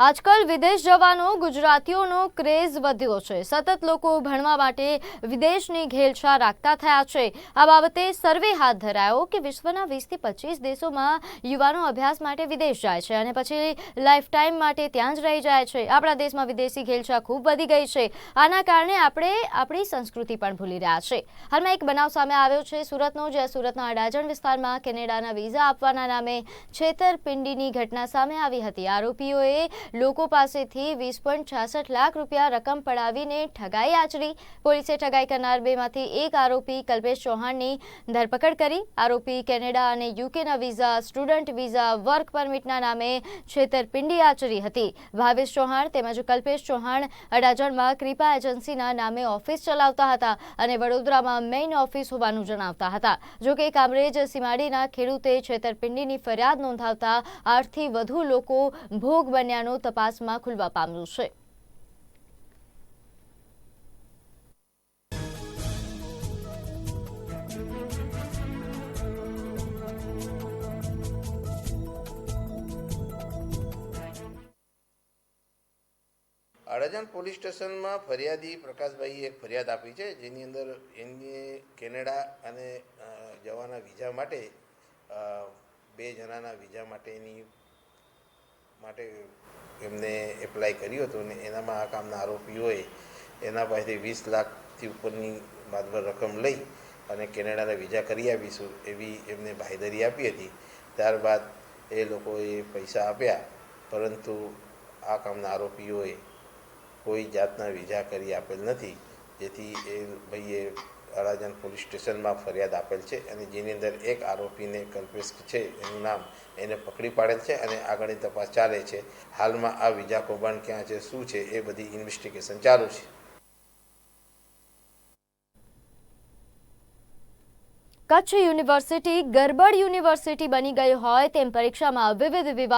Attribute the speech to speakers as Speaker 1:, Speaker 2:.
Speaker 1: આજકાલ વિદેશ જવાનો ગુજરાતીઓનો ક્રેઝ વધ્યો છે. સતત લોકો ભણવા માટે વિદેશની ઘેલછા રાખતા થયા છે. આ બાબતે સર્વે હાથ ધરાયો કે વિશ્વના વીસથી પચીસ દેશોમાં યુવાનો અભ્યાસ માટે વિદેશ જાય છે અને પછી લાઈફ ટાઈમ માટે ત્યાં જ રહી જાય છે. આપણા દેશમાં વિદેશી ઘેલછા ખૂબ વધી ગઈ છે. આના કારણે આપણે આપણી સંસ્કૃતિ પણ ભૂલી રહ્યા છે. હાલમાં એક બનાવ સામે આવ્યો છે સુરતનો, જ્યાં સુરતના અડાજણ વિસ્તારમાં કેનેડાના વિઝા આપવાના નામે છેતરપિંડીની ઘટના સામે આવી હતી. આરોપીઓએ લોકો પાસેથી વીસ પોઈન્ટ છાસઠ લાખ રૂપિયા રકમ પડાવીને ઠગાઈ આચરી. પોલીસે ઠગાઈ કરનાર બેમાંથી એક આરોપી કલ્પેશ ચૌહાણની ધરપકડ કરી. આરોપી કેનેડા અને યુકેના વિઝા, સ્ટુડન્ટ વિઝા, વર્ક પરમિટના નામે છેતરપિંડી આચરી હતી. ભાવેશ ચૌહાણ તેમજ કલ્પેશ ચૌહાણ અડાજણમાં કૃપા એજન્સીના નામે ઓફિસ ચલાવતા હતા અને વડોદરામાં મેઇન ઓફિસ હોવાનું જણાવતા હતા. જોકે કામરેજ સીમાડીના ખેડૂતે છેતરપિંડીની ફરિયાદ નોંધાવતા આઠથી વધુ લોકો ભોગ બન્યાનું તપાસમાં ખુલવા પામ્યું છે.
Speaker 2: અડાજણ પોલીસ સ્ટેશનમાં ફરિયાદી પ્રકાશભાઈએ એક ફરિયાદ આપી છે, જેની અંદર એની કેનેડા અને જવાના વિઝા માટે બે જણાના વિઝા માટેની માટે એમને એપ્લાય કર્યું હતું ને એનામાં આ કામના આરોપીઓએ એના પાસેથી વીસ લાખથી ઉપરની માતબર રકમ લઈ અને કેનેડાના વિઝા કરી આપીશું એવી એમને બાંહેધરી આપી હતી. ત્યારબાદ એ લોકોએ પૈસા આપ્યા, પરંતુ આ કામના આરોપીઓએ કોઈ જાતના વિઝા કરી આપેલ નથી. જેથી એ ભાઈએ અડાજણ પોલીસ સ્ટેશનમાં ફરિયાદ આપેલ છે અને જેની અંદર એક આરોપીને કલ્પેશ છે, એનું નામ એને પકડી પાડેલ છે અને આગળની તપાસ ચાલે છે. હાલમાં આ વિજા કૌભાંડ ક્યાં છે, શું છે, એ બધી ઇન્વેસ્ટિગેશન ચાલુ છે.
Speaker 1: કચ્છ યુનિવર્સિટી ગરબડ યુનિવર્સિટી બની ગઈ હોય તેમ પરીક્ષામાં વિવિધ વિભાગ